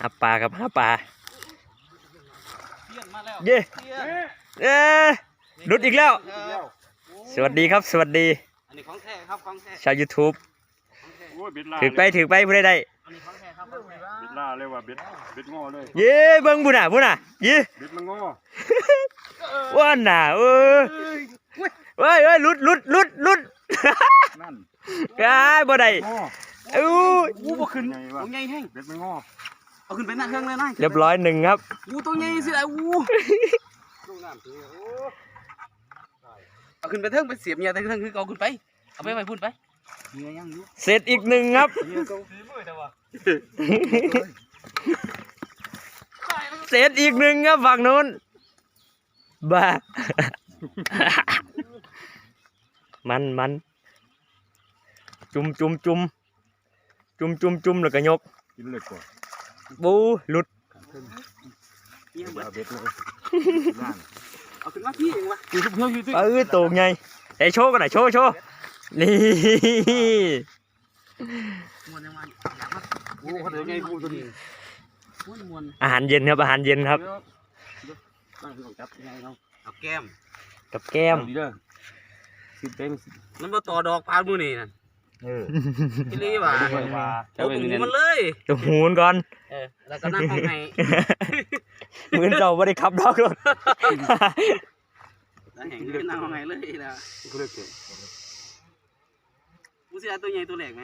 หาปลาครับหาปลาเที่ยงมาแล้วเย้เที่ยงเอ้ยหลุดอีกแล้ว ครับสวัสดีครับ สวัสดีอันนี้ของแท้ครับของแท้ชาว YouTube ของแท้โอ้ยเบ็ดล่าถือไปถือไปผู้ใดได้อันนี้ของแท้ครับของแท้เบ็ดล่าเลยว่ะเบ็ดเบ็ดงอเลย เย้เบิ่งบุญน่ะบุญน่ะเย้เบ็ดมันงอว่านน่ะเออเฮ้ยเฮ้ยหลุดหลุดหลุดหลุดนั่นอ้ายบ่ได้งออู้อู้บ่ขึ้นไงวะตัวใหญ่แห้งเบ็ดมันงอ เอาขึ้นไปหน้าเครื่องเลยนะเรียบร้อยหนึ่งครับอู้ตัวใหญ่สิไอ้อู้ลูกน้ำถือโอ้เอาขึ้นไปเทิงไปเสียบเมียแต่เทิงคือเอาขึ้นไป เอาไปไปพูดไปเมียยังอยู่เสร็จอีกหนึ่งครับเมียเขาฝีมือแต่ว่าเสร็จอีกหนึ่งครับฝั่งนู้นบ้ามันมันจุ่มจุ่มจุ่มจุ่มจุ่มจุ่มแล้วก็ยกกินเลือดก่อน บูหลุดเมียเหมือนเอาเบ็ดเลยย่างเอาขึ้นมาพี่เองวะอยู่ทุกเพื่อนอยู่ทุกเออตัวไงไอ้โชว์กันหน่อยโชว์โชว์นี่มวนยังไงอยากมาโอ้เขาเดินไงกูตัวนี้มวนมวนอาหารเย็นครับอาหารเย็นครับต้องจับยังไงเขาเอาแก้มกับแก้มดีเด้อสิบเต็มสิบมันมาต่อดอกปลามือนี่นั่น เออพี่ลี่ว่ะว่าโอ้ตุ่มมันเลยตัวหูนก่อนเออแล้วก็นั่งห้องไห้มือนเราไม่ได้ขับดอกรถแล้วแห่งนี้นั่งห้องไห้เลยนะก็เลือกเก่งกูสิเอาตัวใหญ่ตัวเล็กไหม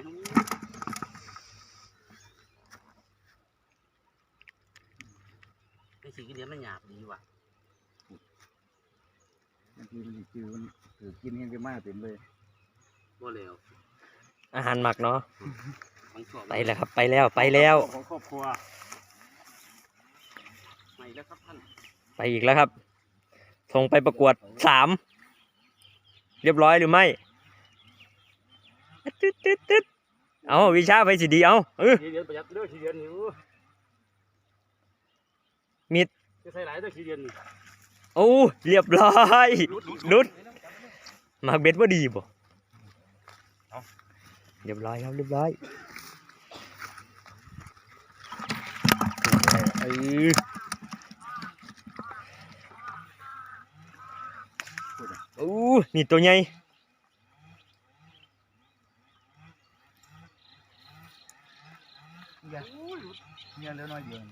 ไอ้ขี้กินเดียวมันหยาบดีว่ะบางทีมันจืดมันถือกินเห็นกันมากเต็มเลยบ่เลว อาหารหมักเนาะของชอบไปแล้วครับ ไปแล้วไปแล้วของครอบครัวไปแล้วครับท่านไปอีกแล้วครับส่งไปประกวดสามเรียบร้อยหรือไม่ตึ๊ดตึ๊ดตึ๊ดเอาวิชาไปสิดีเอาเออทีเดียวประหยัดเด้อทีเดียวนี่โอ้มิดจะใส่หลายเด้อทีเดียวนี่โอ้เรียบร้อยนุดหมากเบ็ดว่าดีบ่ เรียบร้อยครับเรียบร้อยเออโอ้นี่ตัวใหญ่เนี่ยเหลือน้อยเดียว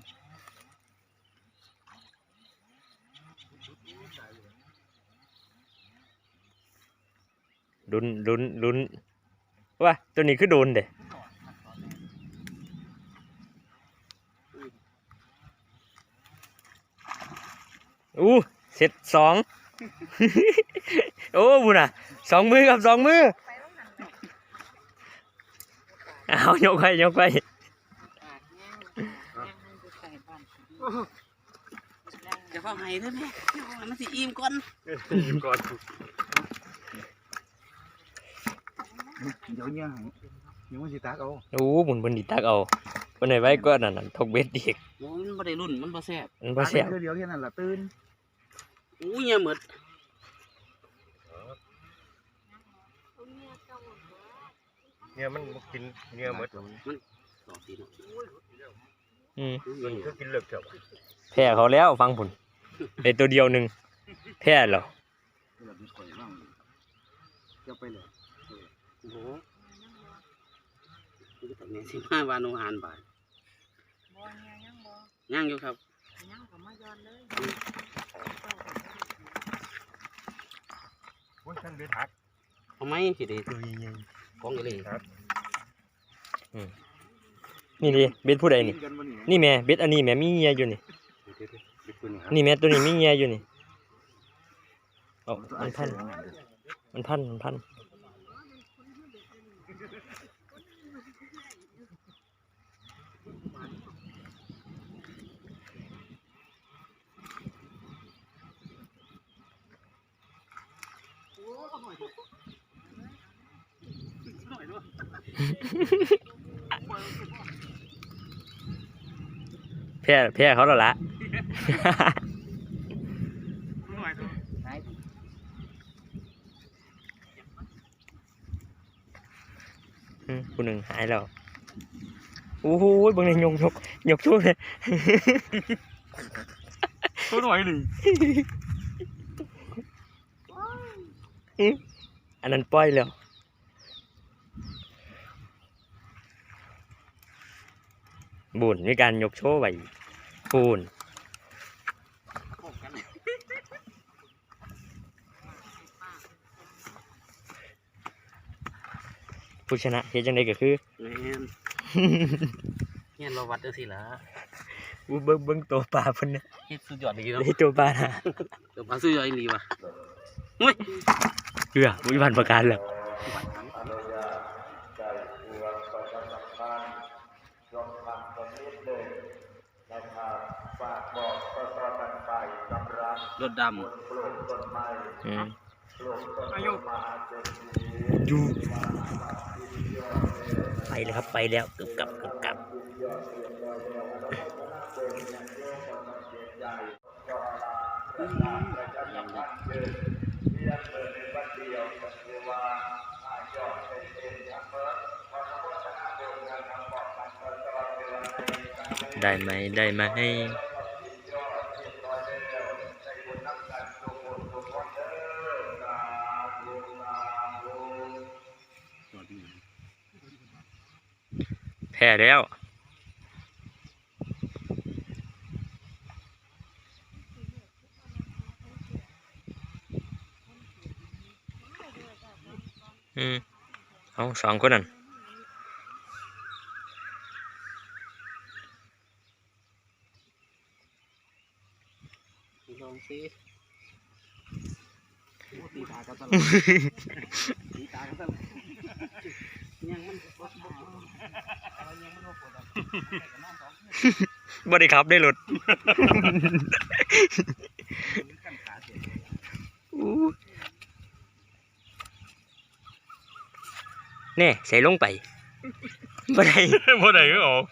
ลุนลุนลุน ว่าตัวนี้คือโดนเด้อู้เสร็จสองโอ้บุญอะสองมือครับสองมือเอายกไปยกไปจะเข้าไห้เถอะแม่มันสิอิ่มก่อนอยู่ก่อน เดี๋ยวเนี่ยให้เดี๋ยวมันสิตักเอาโอ้บุญบนดิตักเอาบนไหนไว้ก็นั่นนั่นทกเบ็ดอีกโอ้มันบ่ได้รุ่นมันบ่แซ่บมันบ่แซ่บตักเดียวแค่นั้นล่ะตื่นอู้เหี้ยหมดเนี่ยมันกินเนี่ยหมดต่อตีนอืมอู้เหี้ยก็กินเลือกเถอะแพ้เขาแล้วฟังผลไอตัวเดียวหนึ่งแพ้แล้วจะไปเลย โอ้โหนี่ก็เนี่ยสิบห้าวานโอหารบาทบ่เนี่ยยังบ่ย่างอยู่ครับยังก็มาย้อนเลยโอ้ยท่านเบ็ดหักเอาไหมสิเดีของอะไรนี่ดิเบ็ดผู้ใดนี่กันบ่นี่ นี่แม่เบ็ดอันนี้แม่มีเงียอยู่นี่เบ็ดตัวนี้นี่แม่ตัวนี้มีเงียอยู่นี่เอามันพัน มันพัน มันพัน แพ้แพ้เขาแล้วละอืมผู้หนึ่งหายแล้วโอ้โหเบิ่งในยกยกยกช่วยเลยตัวหน่อยหนึ่งอันนั้นปล่อยแล้ว บุญมีการยกโชว์ไว้ปูนผู้ชนะเฮ็ดจังไดก็คือแม่นเนี่ยเราวัดจังซี่ล่ะอู้เบิ่งเบิ่งตัวปลาเพิ่นนะเฮ็ดสุดยอดดีเนาะได้ตัวปลาน่ะเดี๋ยวมาซื้อยอยลีว่ะเอื้อวิบันประกันแล้ว รถดอืมอายุอยู่ไปเลยครับไปแล้วกึบกับกึบกับได้ไหมได้ไหม แพ้แล้ว อืมเอาสองคนนั่นลองสิโอ้ตีตากันตลอดตีตากันตลอดยังมัน บ่บ่เอายังมันบ่ปวดอะบ่ได้ขับได้รถกันขาเสียแน่ใส่ลงไปบ่ได้บ่ได้ก็ออก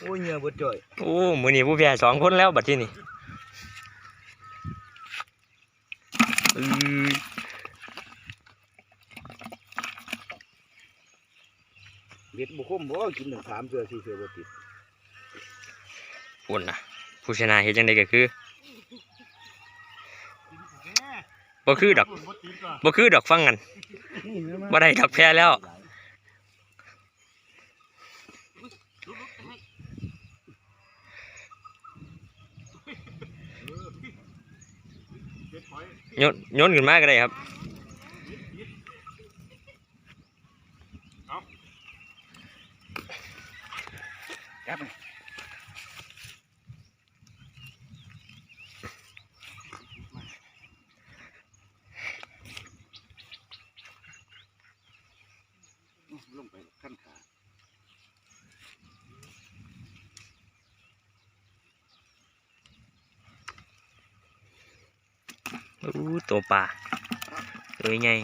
โอ้ยเหงื่อเบิดจ่อยโอ้มื้อนี้ผู้แพ้สองคนแล้วบัดที่นี่อือ เบ็ดบุคมบ่กินหนึ่งสามเสือสี่เสือบ่ติดปุ่นนะผู้ชนะเฮ็ดจังไดก็คือบ่คือดอกบ่คือดอกฟังกันบ่ได้ดอกแพ้แล้วโยนโยนขึ้นมาก็ได้ครับครับ อู้ตัวปลาตัวใหญ่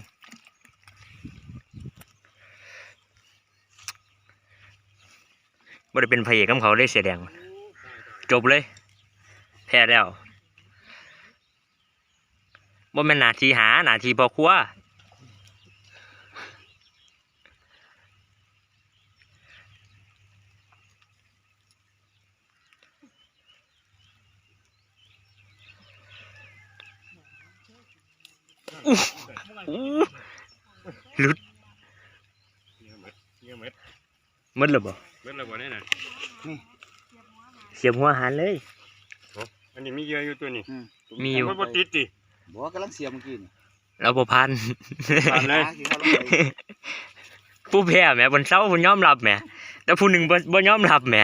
บ่ได้เป็นพระเอกของเขาเลยเสียแดง จบเลย แพ้แล้วบ่แม่นหน้าที่หาหน้าที่พ่อครัวอู้หลุด เงี้ยเม็ดเงี้ยเม็ดหมดแล้วบ่เม็ดอะไรบ่เนี่ยนะเสียบหัวหันเลย อันนี้มีเยอะอยู่ตัวนี้มีอยู่ มันบ่ติดติบ่กำลังเสียเมื่อกี้นี่เราบ่พัน ผ่านเลยหากินข้าวลงไปผู้แพ้แหมบนเสาบนยอมรับแหมแต่ผู้หนึ่งบ่บ่ยอมรับแหม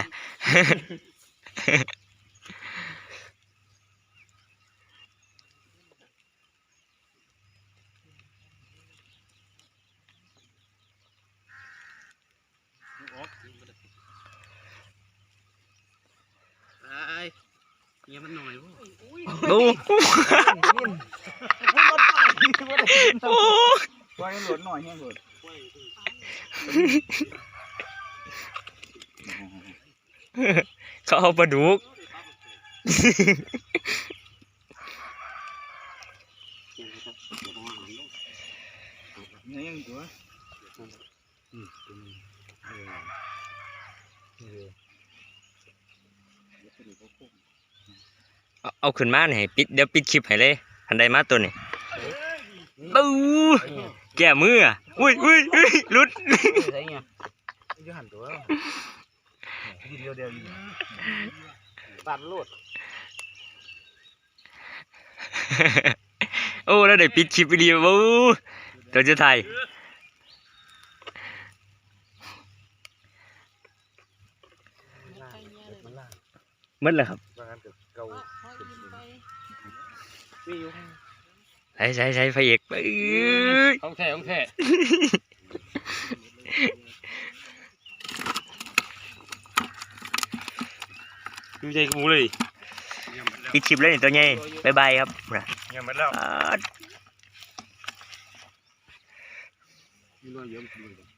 ไอ้เนี่ยมันหน่อยบ่ โอ้ โอ้ว่าให้หลดหน่อยให้หลดเขาเอาปลาดุกเนี่ยังตัวเอาเอาขึ้นมาให้ปิดเดี๋ยวปิดคลิปให้เลยอันใดมาตัวนี้ บูแก้มืออะอุ้ยอุ้ยอุ้ยหลุดใช่ไงจะหันตัวเดียวเดียวอยู่ปาดโลดโอ้แล้วได้ปิดคลิปไปดีบูตัวจะไทย มันล่างหมันเลยครับมีอยู่ ช้ใช้ใช้ไฟเอกไปเอ้ยของแท้ของแท้ดูใจกูเลยเยี่ยมหมดแล้วปิดคลิปเลยนี่ตัวใหญ่บายบายครับนะเยี่ยมหมดแล้วอ่ามีน้อยเยอะ